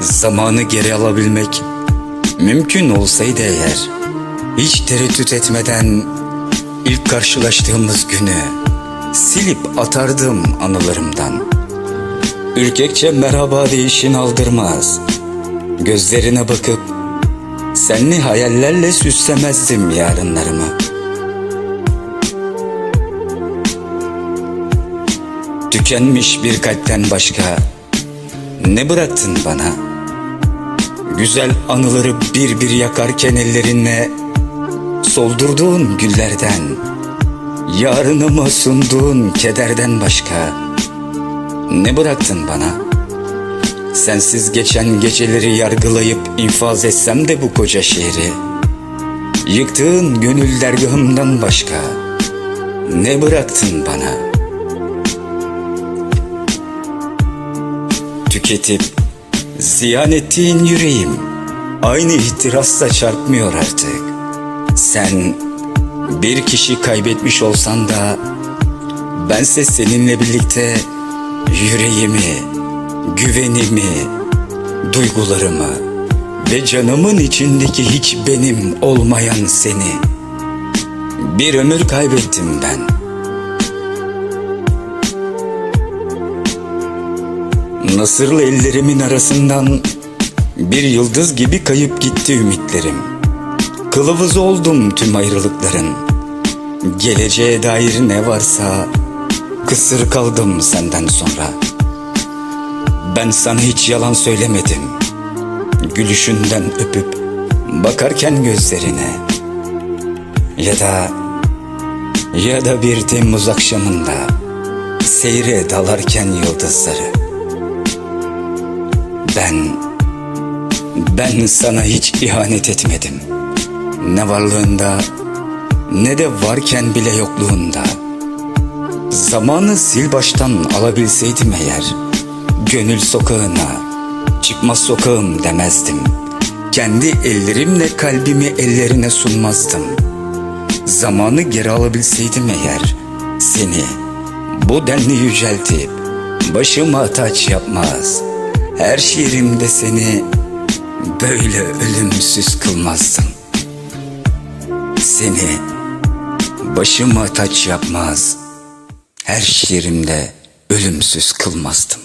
Zamanı geri alabilmek mümkün olsaydı eğer hiç tereddüt etmeden ilk karşılaştığımız günü silip atardım anılarımdan. Ürkekçe merhaba değişin aldırmaz. Gözlerine bakıp senli hayallerle süslemezdim yarınlarımı. Tükenmiş bir kalpten başka ne bıraktın bana? Güzel anıları bir bir yakarken ellerinle soldurduğun güllerden, yarınıma sunduğun kederden başka ne bıraktın bana? Sensiz geçen geceleri yargılayıp infaz etsem de bu koca şehri, yıktığın gönül dergahımdan başka ne bıraktın bana?'' tüketip ziyan ettiğin yüreğim aynı ihtirasla çarpmıyor artık. Sen bir kişi kaybetmiş olsan da bense seninle birlikte yüreğimi, güvenimi, duygularımı ve canımın içindeki hiç benim olmayan seni bir ömür kaybettim ben.'' Nasırlı ellerimin arasından bir yıldız gibi kayıp gitti ümitlerim. Kılavuz oldum tüm ayrılıkların. Geleceğe dair ne varsa kısır kaldım senden sonra. Ben sana hiç yalan söylemedim. Gülüşünden öpüp bakarken gözlerine. Ya da ya da bir Temmuz akşamında seyre dalarken yıldızları. Ben, ben sana hiç ihanet etmedim. Ne varlığında ne de varken bile yokluğunda. Zamanı sil baştan alabilseydim eğer, gönül sokağına, çıkmaz sokağım demezdim. Kendi ellerimle kalbimi ellerine sunmazdım. Zamanı geri alabilseydim eğer, seni bu denli yüceltip başıma taç yapmaz.'' Her şiirimde seni böyle ölümsüz kılmazdım. Seni başıma taç yapmaz, her şiirimde ölümsüz kılmazdım.